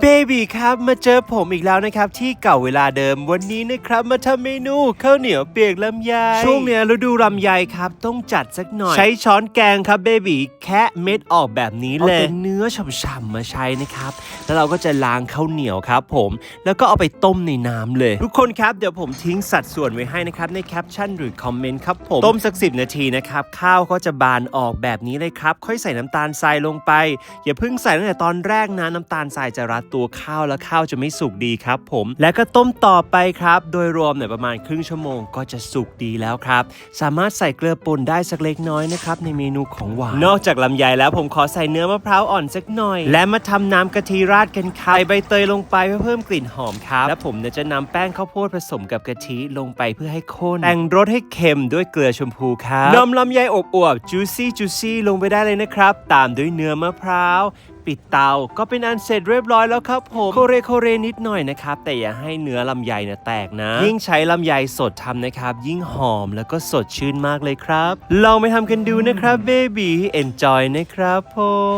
เบบีครับมาเจอผมอีกแล้วนะครับ ที่เก่าเวลาเดิมวันนี้นะครับ มาทำเมนูข้าวเหนียวเปียกลำไยช่วงเนี้ยฤดูลำไยครับ ต้องจัดสักหน่อย ใช้ช้อนแกงครับเบบีแคะเม็ดออกแบบนี้เลย เอาแต่เนื้อฉ่ำๆมาใช้นะครับ แล้วเราก็จะล้างข้าวเหนียวครับ ผมแล้วก็เอาไปต้มในน้ำเลย ทุกคนครับเดี๋ยวผมทิ้งสัดส่วนไว้ให้นะครับในแคปชั่นหรือคอมเมนต์ครับผมต้มสัก 10 นาทีนะครับข้าวก็จะบานออกแบบนี้เลยครับ ค่อยใส่น้ำตาลทรายลงไปอย่าเพิ่งใส่ตั้งแต่ตอนแรกนะน้ำตาลทรายจะรัดตัวข้าวแล้วข้าวจะไม่สุกดีครับผม แล้วก็ต้มต่อไปครับ โดยรวมเนี่ยประมาณครึ่งชั่วโมงก็จะสุกดีแล้วครับ สามารถใส่เกลือป่นได้สักเล็กน้อยนะครับในเมนูของหวาน นอกจากลำไยแล้วผมขอใส่เนื้อมะพร้าวอ่อนสักหน่อย และมาทำน้ำกะทิราดกันครับใส่ใบเตยลงไปเพื่อเพิ่มกลิ่นหอมครับ และผมเนี่ยจะนำแป้งข้าวโพดผสมกับกะทิลงไปเพื่อให้ข้นแต่งรสให้เค็มด้วยเกลือชมพูครับนำลำไยอบอวบจูซี่จูซี่ลงไปได้เลยนะครับ ตามด้วยเนื้อมะพร้าว ปิดเตา ก็เป็นอันเสร็จเรียบร้อยแล้วครับผมโคเรโคเรนิดหน่อยนะครับ แต่อย่าให้เนื้อลำไยเนี่ยแตกนะ ยิ่งใช้ลำไยสดทำนะครับ ยิ่งหอมแล้วก็สดชื่นมากเลยครับ ลองไปทำกันดูนะครับเบบี้เอนจอยนะครับผม